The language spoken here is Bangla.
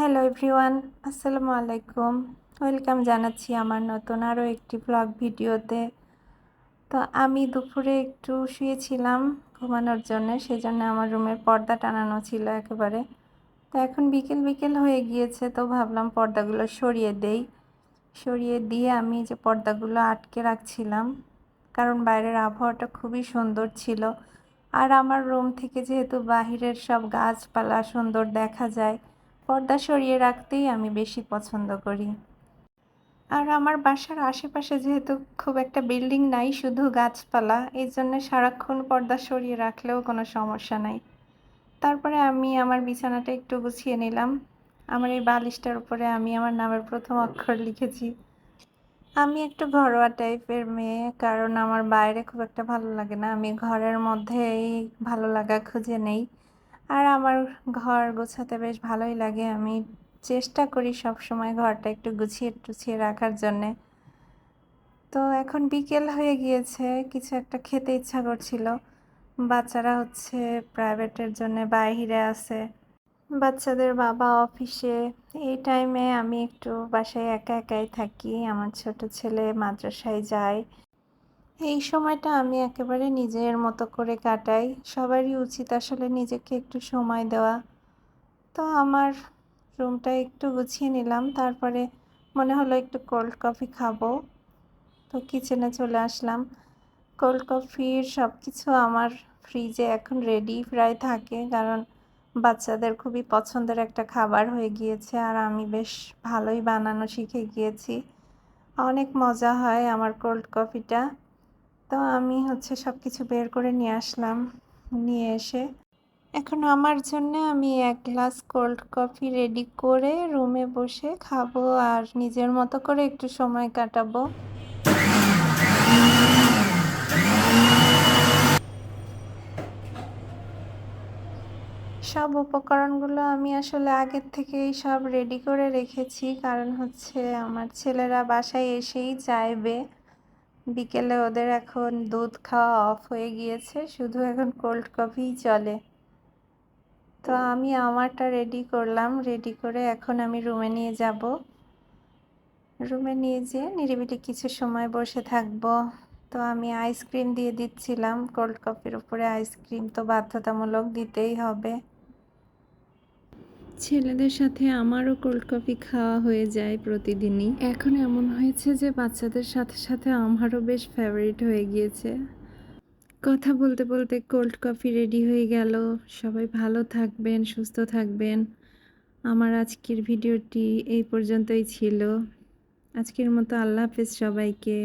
হ্যালো এভরিওয়ান আসসালামু আলাইকুম ওয়েলকাম জানাচ্ছি আমার নতুন আরও একটি ব্লগ ভিডিওতে। তো আমি দুপুরে একটু শুয়েছিলাম ঘুমানোর জন্য সেই জন্য আমার রুমের পর্দা টানানো ছিল একেবারে। তো এখন বিকেল বিকেল হয়ে গিয়েছে, তো ভাবলাম পর্দাগুলো সরিয়ে দেই। সরিয়ে দিয়ে আমি যে পর্দাগুলো আটকে রাখছিলাম, কারণ বাইরের আবহাওয়াটা খুবই সুন্দর ছিল। আর আমার রুম থেকে যেহেতু বাহিরের সব গাছপালা সুন্দর দেখা যায় পর্দা সরিয়ে রাখতেই আমি বেশি পছন্দ করি। আর আমার বাসার আশেপাশে যেহেতু খুব একটা বিল্ডিং নাই, শুধু গাছপালা এই জন্য সারাক্ষণ পর্দা সরিয়ে রাখলেও কোনো সমস্যা নাই। তারপরে আমি আমার বিছানাটা একটু গুছিয়ে নিলাম। আমার এই বালিশটার উপরে আমি আমার নামের প্রথম অক্ষর লিখেছি। আমি একটু ঘরোয়া টাইপের মেয়ে, কারণ আমার বাইরে খুব একটা ভালো লাগে না। আমি ঘরের মধ্যেই ভালো লাগা খুঁজে নেই। আর আমার ঘর গোছাতে বেশ ভালোই লাগে। আমি চেষ্টা করি সব সময় ঘরটা একটু গুছিয়ে টুছিয়ে রাখার জন্যে। তো এখন বিকেল হয়ে গিয়েছে, কিছু একটা খেতে ইচ্ছা করছিল। বাচ্চারা হচ্ছে প্রাইভেটের জন্য বাইরে আছে। বাচ্চাদের বাবা অফিসে। এই টাইমে আমি একটু বাসায় একা একাই থাকি। আমার ছোট ছেলে মাদ্রাসায় যায়। এই সময়টা আমি একেবারে নিজের মতো করে কাটাই। সবারই উচিত আসলে নিজেকে একটু সময় দেওয়া। তো আমার রুমটা একটু গুছিয়ে নিলাম, তারপরে মনে হলো একটু কোল্ড কফি খাব। তো কিচেনে চলে আসলাম। কোল্ড কফির সব কিছু আমার ফ্রিজে এখন রেডি প্রায় থাকে, কারণ বাচ্চাদের খুবই পছন্দের একটা খাবার হয়ে গিয়েছে, আর আমি বেশ ভালোই বানানো শিখে গিয়েছি। অনেক মজা হয় আমার কোল্ড কফিটা তো আমি হচ্ছে সব কিছু বের করে নিয়ে আসলাম, নিয়ে এসে। এখন আমার জন্য আমি এক গ্লাস কোল্ড কফি রেডি করে রুমে বসে খাব আর নিজের মতো করে একটু সময় কাটাবো। সব উপকরণগুলো আমি আসলে আগের থেকেই সব রেডি করে রেখেছি, কারণ হচ্ছে আমার ছেলেরা বাসায় এসেই চাইবে। বিকেলে ওদের এখন দুধ খাওয়া অফ হয়ে গিয়েছে, শুধু এখন কোল্ড কফিই চলে। তো আমি আমারটা রেডি করলাম রেডি করে এখন আমি রুমে নিয়ে যাব। রুমে নিয়ে যেয়ে নিরিবিলি কিছু সময় বসে থাকব। তো আমি আইসক্রিম দিয়ে দিচ্ছিলাম কোল্ড কফির উপরে আইসক্রিম তো বাধ্যতামূলক দিতেই হবে। ছেলেদের সাথে আমারও কোল্ড কফি খাওয়া হয়ে যায় প্রতিদিনই। এখন এমন হয়েছে যে বাচ্চাদের সাথে সাথে আমারও বেশ ফেভারিট হয়ে গিয়েছে। কথা বলতে বলতে কোল্ড কফি রেডি হয়ে গেল। সবাই ভালো থাকবেন, সুস্থ থাকবেন। আমার আজকের ভিডিওটি এই পর্যন্তই ছিল। আজকের মতো আল্লাহ হাফেজ সবাইকে।